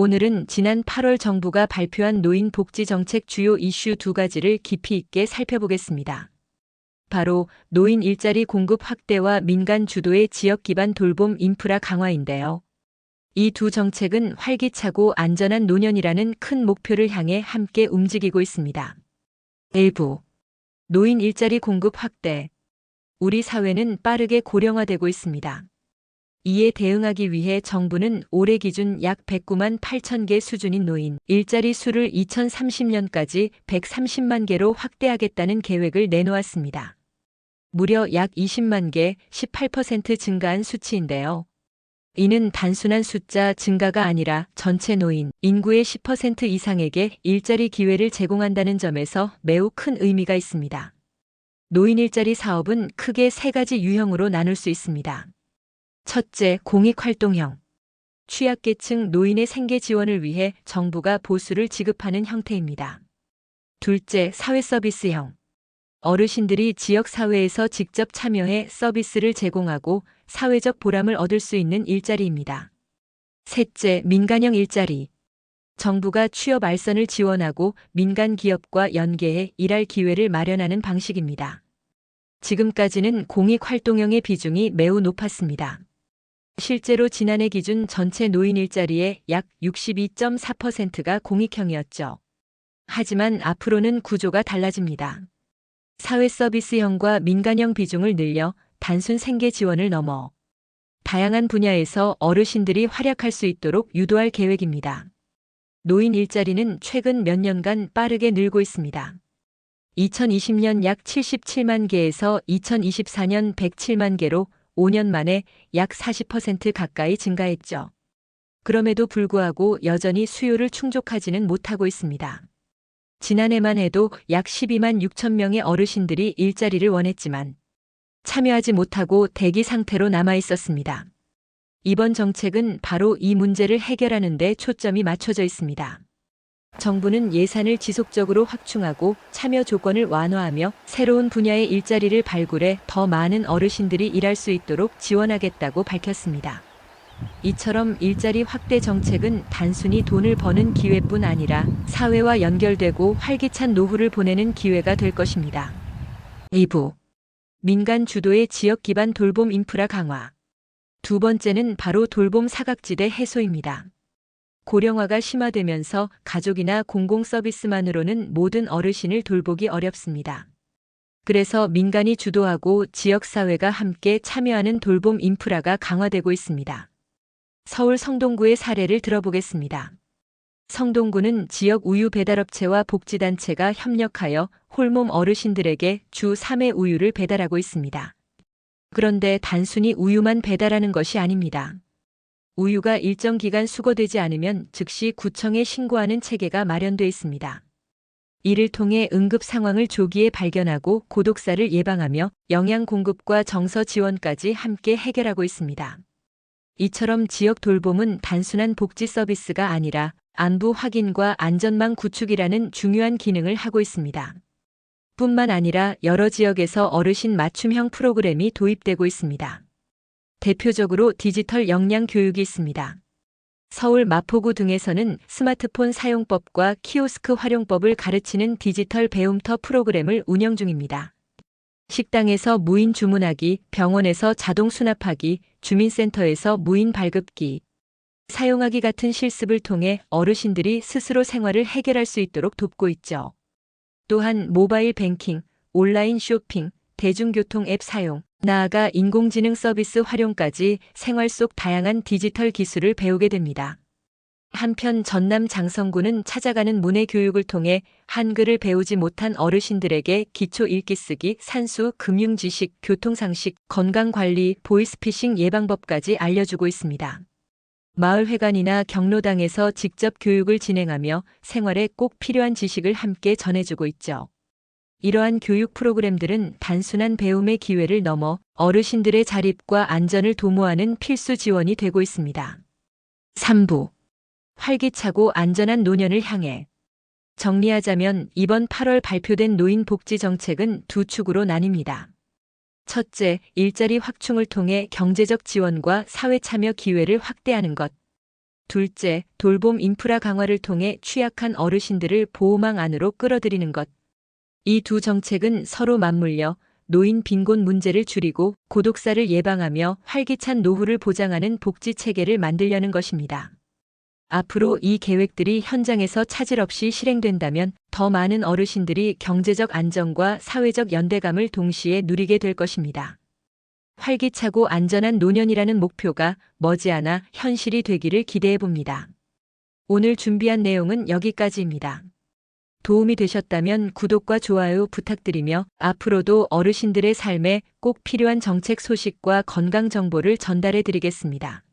오늘은 지난 8월 정부가 발표한 노인 복지 정책 주요 이슈 두 가지를 깊이 있게 살펴보겠습니다. 바로 노인 일자리 공급 확대와 민간 주도의 지역 기반 돌봄 인프라 강화인데요. 이 두 정책은 활기차고 안전한 노년이라는 큰 목표를 향해 함께 움직이고 있습니다. 일부 노인 일자리 공급 확대 우리 사회는 빠르게 고령화되고 있습니다. 이에 대응하기 위해 정부는 올해 기준 약 109만 8천 개 수준인 노인 일자리 수를 2030년까지 130만 개로 확대하겠다는 계획을 내놓았습니다. 무려 약 20만 개, 18% 증가한 수치인데요. 이는 단순한 숫자 증가가 아니라 전체 노인 인구의 10% 이상에게 일자리 기회를 제공한다는 점에서 매우 큰 의미가 있습니다. 노인 일자리 사업은 크게 세 가지 유형으로 나눌 수 있습니다. 첫째, 공익활동형. 취약계층 노인의 생계 지원을 위해 정부가 보수를 지급하는 형태입니다. 둘째, 사회서비스형. 어르신들이 지역사회에서 직접 참여해 서비스를 제공하고 사회적 보람을 얻을 수 있는 일자리입니다. 셋째, 민간형 일자리. 정부가 취업 알선을 지원하고 민간 기업과 연계해 일할 기회를 마련하는 방식입니다. 지금까지는 공익활동형의 비중이 매우 높았습니다. 실제로 지난해 기준 전체 노인 일자리의 약 62.4%가 공익형이었죠. 하지만 앞으로는 구조가 달라집니다. 사회 서비스형과 민간형 비중을 늘려 단순 생계 지원을 넘어 다양한 분야에서 어르신들이 활약할 수 있도록 유도할 계획입니다. 노인 일자리는 최근 몇 년간 빠르게 늘고 있습니다. 2020년 약 77만 개에서 2024년 107만 개로 5년 만에 약 40% 가까이 증가했죠. 그럼에도 불구하고 여전히 수요를 충족하지는 못하고 있습니다. 지난해만 해도 약 12만 6천 명의 어르신들이 일자리를 원했지만 참여하지 못하고 대기 상태로 남아 있었습니다. 이번 정책은 바로 이 문제를 해결하는 데 초점이 맞춰져 있습니다. 정부는 예산을 지속적으로 확충하고 참여 조건을 완화하며 새로운 분야의 일자리를 발굴해 더 많은 어르신들이 일할 수 있도록 지원하겠다고 밝혔습니다. 이처럼 일자리 확대 정책은 단순히 돈을 버는 기회뿐 아니라 사회와 연결되고 활기찬 노후를 보내는 기회가 될 것입니다. 2부 민간 주도의 지역 기반 돌봄 인프라 강화 두 번째는 바로 돌봄 사각지대 해소입니다. 고령화가 심화되면서 가족이나 공공 서비스만으로는 모든 어르신을 돌보기 어렵습니다. 그래서 민간이 주도하고 지역사회가 함께 참여하는 돌봄 인프라가 강화되고 있습니다. 서울 성동구의 사례를 들어보겠습니다. 성동구는 지역 우유 배달업체와 복지단체가 협력하여 홀몸 어르신들에게 주 3회 우유를 배달하고 있습니다. 그런데 단순히 우유만 배달하는 것이 아닙니다. 우유가 일정 기간 수거되지 않으면 즉시 구청에 신고하는 체계가 마련돼 있습니다. 이를 통해 응급 상황을 조기에 발견하고 고독사를 예방하며 영양 공급과 정서 지원까지 함께 해결하고 있습니다. 이처럼 지역 돌봄은 단순한 복지 서비스가 아니라 안부 확인과 안전망 구축이라는 중요한 기능을 하고 있습니다. 뿐만 아니라 여러 지역에서 어르신 맞춤형 프로그램이 도입되고 있습니다. 대표적으로 디지털 역량 교육이 있습니다. 서울 마포구 등에서는 스마트폰 사용법과 키오스크 활용법을 가르치는 디지털 배움터 프로그램을 운영 중입니다. 식당에서 무인 주문하기, 병원에서 자동 수납하기, 주민센터에서 무인 발급기, 사용하기 같은 실습을 통해 어르신들이 스스로 생활을 해결할 수 있도록 돕고 있죠. 또한 모바일 뱅킹, 온라인 쇼핑, 대중교통 앱 사용, 나아가 인공지능 서비스 활용까지 생활 속 다양한 디지털 기술을 배우게 됩니다. 한편 전남 장성구는 찾아가는 문해 교육을 통해 한글을 배우지 못한 어르신들에게 기초 읽기 쓰기, 산수, 금융 지식, 교통 상식, 건강 관리, 보이스피싱 예방법까지 알려주고 있습니다. 마을회관이나 경로당에서 직접 교육을 진행하며 생활에 꼭 필요한 지식을 함께 전해주고 있죠. 이러한 교육 프로그램들은 단순한 배움의 기회를 넘어 어르신들의 자립과 안전을 도모하는 필수 지원이 되고 있습니다. 3부. 활기차고 안전한 노년을 향해. 정리하자면 이번 8월 발표된 노인 복지 정책은 두 축으로 나뉩니다. 첫째, 일자리 확충을 통해 경제적 지원과 사회 참여 기회를 확대하는 것. 둘째, 돌봄 인프라 강화를 통해 취약한 어르신들을 보호망 안으로 끌어들이는 것. 이 두 정책은 서로 맞물려 노인 빈곤 문제를 줄이고 고독사를 예방하며 활기찬 노후를 보장하는 복지 체계를 만들려는 것입니다. 앞으로 이 계획들이 현장에서 차질 없이 실행된다면 더 많은 어르신들이 경제적 안정과 사회적 연대감을 동시에 누리게 될 것입니다. 활기차고 안전한 노년이라는 목표가 머지않아 현실이 되기를 기대해 봅니다. 오늘 준비한 내용은 여기까지입니다. 도움이 되셨다면 구독과 좋아요 부탁드리며 앞으로도 어르신들의 삶에 꼭 필요한 정책 소식과 건강 정보를 전달해 드리겠습니다.